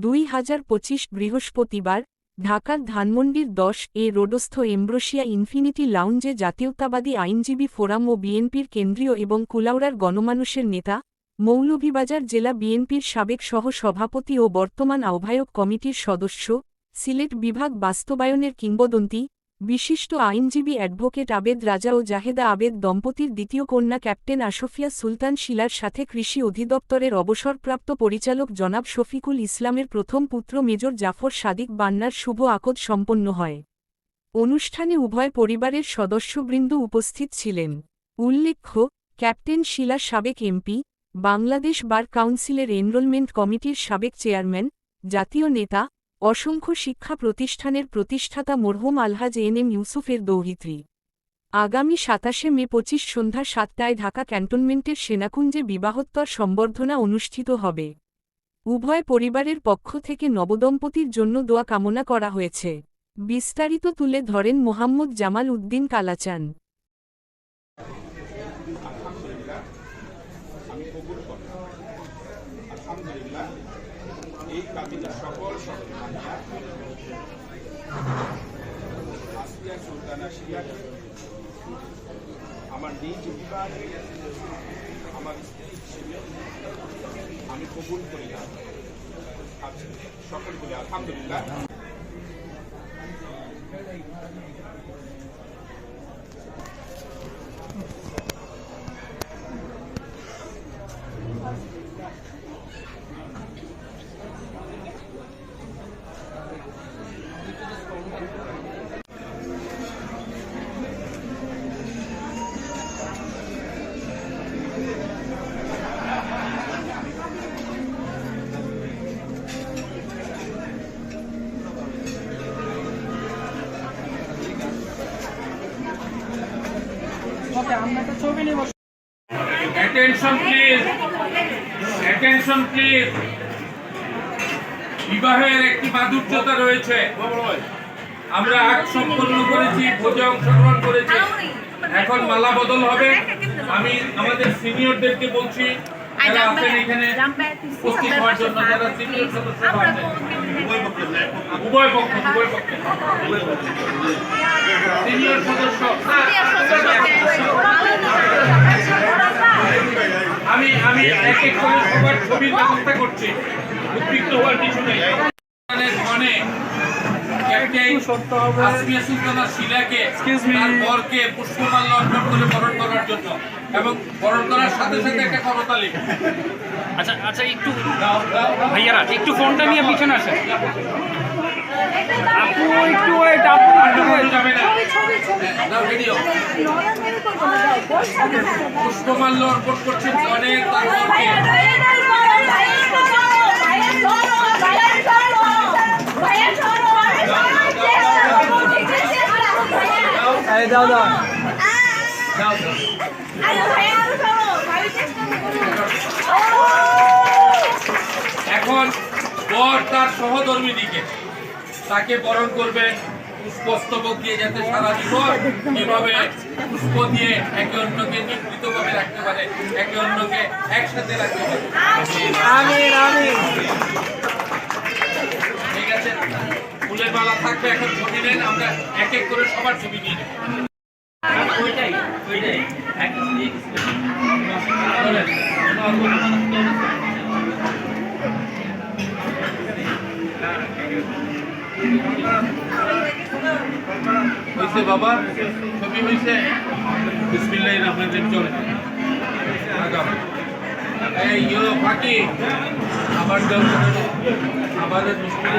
দুই হাজার পঁচিশ বৃহস্পতিবার ঢাকার ধানমন্ডির দশ এ রোডস্থ এমব্রোসিয়া ইনফিনিটি লাউঞ্জে জাতীয়তাবাদী আইনজীবী ফোরাম ও বিএনপির কেন্দ্রীয় এবং কুলাউড়ার গণমানুষের নেতা, মৌলভীবাজার জেলা বিএনপির সাবেক সহ সভাপতি ও বর্তমান আহ্বায়ক কমিটির সদস্য, সিলেট বিভাগ বাস্তবায়নের কিংবদন্তি বিশিষ্ট আইনজীবী অ্যাডভোকেট আবেদ রাজা ও জাহেদা আবেদ দম্পতির দ্বিতীয় কন্যা ক্যাপ্টেন আশফিয়া সুলতান শিলার সাথে কৃষি অধিদপ্তরের অবসরপ্রাপ্ত পরিচালক জনাব শফিকুল ইসলামের প্রথম পুত্র মেজর জাফর সাদিক বান্নার শুভ আকদ সম্পন্ন হয়। অনুষ্ঠানে উভয় পরিবারের সদস্যবৃন্দ উপস্থিত ছিলেন। উল্লেখ্য, ক্যাপ্টেন শিলা সাবেক এমপি, বাংলাদেশ বার কাউন্সিলের এনরোলমেন্ট কমিটির সাবেক চেয়ারম্যান, জাতীয় নেতা অসংখ্য শিক্ষা প্রতিষ্ঠানের প্রতিষ্ঠাতা মরহুম আলহাজ এন এম ইউসুফের দৌহিত্রী। আগামী সাতাশে মে পঁচিশ সন্ধ্যা সাতটায় ঢাকা ক্যান্টনমেন্টের সেনাকুঞ্জে বিবাহোত্তর সম্বর্ধনা অনুষ্ঠিত হবে। উভয় পরিবারের পক্ষ থেকে নবদম্পতির জন্য দোয়া কামনা করা হয়েছে। বিস্তারিত তুলে ধরেন মোহাম্মদ জামাল উদ্দিন কালাচান। আলহামদুলিল্লাহ। এই কাবিনের সকল আমার নিজ বিবাদ আমার আমি কবুল করিলাম সকল বলে আলহামদুলিল্লাহ। বিবাহের একটি মাধুর্যতা রয়েছে। আমরা আগ সম্পন্ন করেছি, ভোজে অংশগ্রহণ করেছি। এখন মালা বদল হবে। আমি আমাদের সিনিয়রদেরকে বলছি, যারা আছেন এখানে উভয় পক্ষ উভয় পক্ষ। সিনিয়র সদস্য। এবং বরণ করার সাথে সাথে একটা করতালি আচ্ছা আচ্ছা একটু। ভাইয়ারা একটু ফোনটা নিয়ে পিছনে আসেন আপু একটু ওয়েট আপু একটু আর wait। যাবে না দাও ভিডিও পুষ্পমাল্য অর্পণ করছেন অনেক তার বরকে এখন বর তার সহধর্মিনীকে তাকে বরণ করবে, পুষ্পস্তবক দিয়ে যাতে সারা জীবন এভাবে পুষ্প দিয়ে একে অন্যকে নিবৃতভাবে রাখতে পারে, একে অন্যকে একসাথে রাখতে পারে। এক এক করে সবার ছবি নিয়ে নেব। ওইটাই ওইটাই। হয়েছে বাবা ছবি হয়েছে বিসমিল্লাহ রহমানির চলে। এই ইয়ো ফাঁকি। আবার মুশকিল